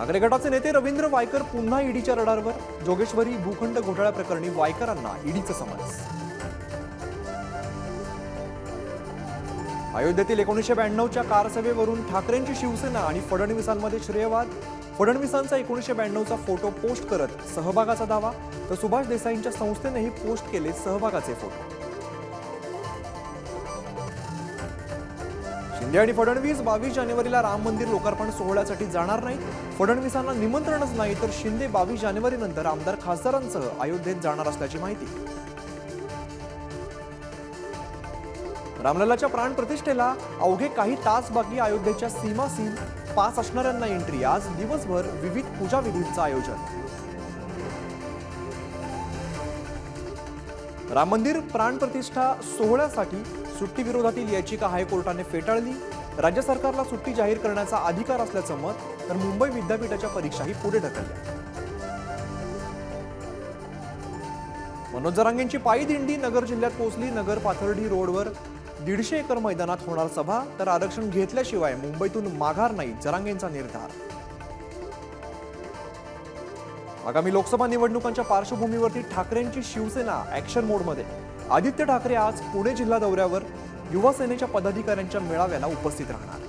ठाकरे गटाचे नेते रवींद्र वायकर पुन्हा ईडीच्या रडारवर. जोगेश्वरी भूखंड घोटाळ्या प्रकरणी वायकरांना ईडीचं समन्स. अयोध्येतील एकोणीसशे ब्याण्णवच्या कारसभेवरून ठाकरेंची शिवसेना आणि फडणवीसांमध्ये श्रेयवाद. फडणवीसांचा एकोणीसशे ब्याण्णवचा फोटो पोस्ट करत सहभागाचा दावा. तर सुभाष देसाईंच्या संस्थेनेही पोस्ट केले सहभागाचे फोटो. शिंदे आणि फडणवीस बावीस जानेवारीला राम मंदिर लोकार्पण सोहळ्यासाठी जाणार नाही फडणवीसांना निमंत्रणच नाही तर शिंदे बावीस जानेवारीनंतर आमदार खासदारांसह अयोध्येत जाणार असल्याची माहिती. रामललाच्या प्राण प्रतिष्ठेला अवघे काही तास बाकी अयोध्येच्या सीमा सील पास असणाऱ्यांना एंट्री आज दिवसभर विविध पूजाविधींचं आयोजन. राम मंदिर प्राणप्रतिष्ठा सोहळ्यासाठी सुट्टी विरोधातील याचिका हायकोर्टाने फेटाळली. राज्य सरकारला सुट्टी जाहीर करण्याचा अधिकार असल्याचं मत तर मुंबई विद्यापीठाच्या परीक्षाही पुढे ढकलल्या. मनोज जरांगेंची पायी दिंडी नगर जिल्ह्यात पोहोचली. नगर पाथर्डी रोडवर दीडशे एकर मैदानात होणार सभा तर आरक्षण घेतल्याशिवाय मुंबईतून माघार नाही जरांगेंचा निर्धार आगामी लोकसभा निवडणुकांच्या पार्श्वभूमीवरती ठाकरेंची शिवसेना ऍक्शन मोडमध्ये आदित्य ठाकरे आज पुणे जिल्हा दौऱ्यावर युवा सेनेच्या पदाधिकाऱ्यांच्या मेळाव्याला उपस्थित राहणार.